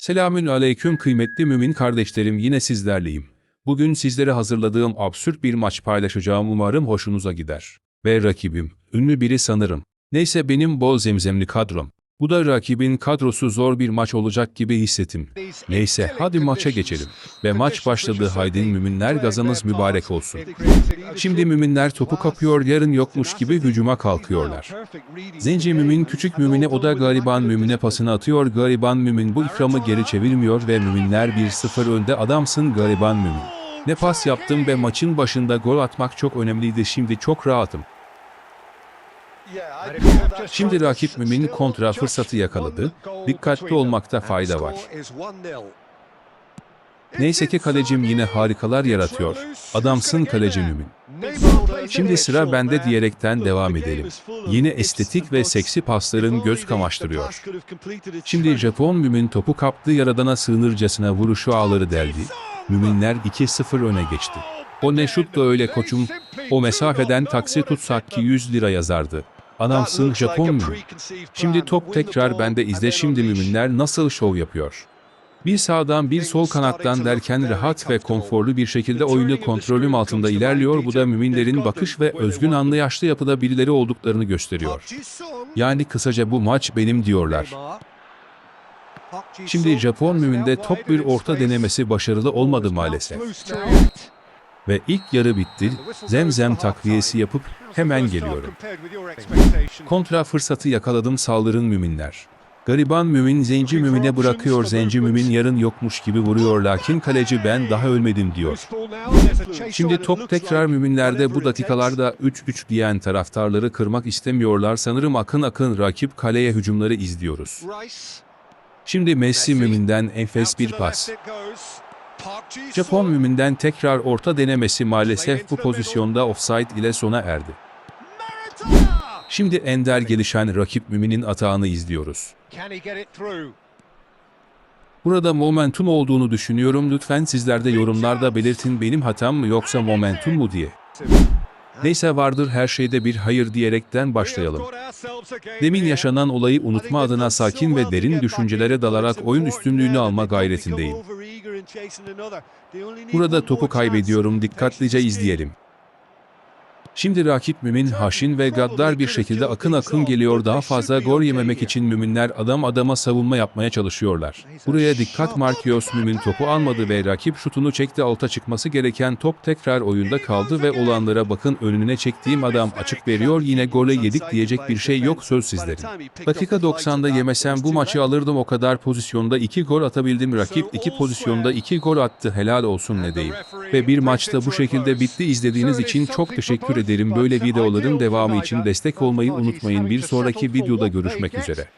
Selamün aleyküm kıymetli mümin kardeşlerim yine sizlerleyim. Bugün sizlere hazırladığım absürt bir maç paylaşacağım umarım hoşunuza gider. Ve rakibim, ünlü biri sanırım. Neyse benim bol zemzemli kadrom. Bu da rakibin kadrosu zor bir maç olacak gibi hissettim. Neyse hadi maça geçelim. Ve maç başladı haydin müminler gazanız mübarek olsun. Şimdi müminler topu kapıyor yarın yokmuş gibi hücuma kalkıyorlar. Zenci mümin küçük mümine o da gariban mümine pasını atıyor. Gariban mümin bu ikramı geri çevirmiyor ve müminler 1-0 önde adamsın gariban mümin. Ne pas yaptım ve maçın başında gol atmak çok önemliydi şimdi çok rahatım. Şimdi rakip mümin kontra fırsatı yakaladı. Dikkatli olmakta fayda var. Neyse ki kalecim yine harikalar yaratıyor. Adamsın kaleci mümin. Şimdi sıra bende diyerekten devam edelim. Yine estetik ve seksi pasların göz kamaştırıyor. Şimdi Japon mümin topu kaptı yaradana sığınırcasına vuruşu ağları deldi. Müminler 2-0 öne geçti. O ne şut da öyle koçum. O mesafeden taksi tutsak ki 100 lira yazardı. Anamsın Japon mümin. Şimdi top tekrar bende izle şimdi müminler nasıl şov yapıyor. Bir sağdan bir sol kanattan derken rahat ve konforlu bir şekilde oyunu kontrolüm altında ilerliyor. Bu da müminlerin bakış ve özgün anlayışlı yapıda birileri olduklarını gösteriyor. Yani kısaca bu maç benim diyorlar. Şimdi Japon müminde top bir orta denemesi başarılı olmadı maalesef. Ve ilk yarı bitti. Zemzem takviyesi yapıp hemen geliyorum. Kontra fırsatı yakaladım saldırın müminler. Gariban mümin zenci mümine bırakıyor zenci mümin yarın yokmuş gibi vuruyor lakin kaleci ben daha ölmedim diyor. Şimdi top tekrar müminlerde bu dakikalarda 3-3 diyen taraftarları kırmak istemiyorlar sanırım akın akın rakip kaleye hücumları izliyoruz. Şimdi Messi müminden enfes bir pas. Japon müminden tekrar orta denemesi maalesef bu pozisyonda offside ile sona erdi. Şimdi ender gelişen rakip müminin atağını izliyoruz. Burada momentum olduğunu düşünüyorum. Lütfen sizler de yorumlarda belirtin benim hatam mı yoksa momentum mu diye. Neyse vardır her şeyde bir hayır diyerekten başlayalım. Demin yaşanan olayı unutma adına sakin ve derin düşüncelere dalarak oyun üstünlüğünü alma gayretindeyim. Burada topu kaybediyorum. Dikkatlice izleyelim. Şimdi rakip mümin haşin ve gaddar bir şekilde akın akın geliyor. Daha fazla gol yememek için müminler adam adama savunma yapmaya çalışıyorlar. Buraya dikkat Markios mümin topu almadı ve rakip şutunu çekti. Alta çıkması gereken top tekrar oyunda kaldı ve olanlara bakın önüne çektiğim adam açık veriyor. Yine gole yedik diyecek bir şey yok söz sizlerin. Dakika 90'da yemesem bu maçı alırdım. O kadar pozisyonda 2 gol atabildim. Rakip 2 pozisyonda 2 gol attı. Helal olsun ne diyeyim. Ve bir maçta bu şekilde bitti. İzlediğiniz için çok teşekkür ederim. Böyle videoların devamı için destek olmayı unutmayın. Bir sonraki videoda görüşmek üzere.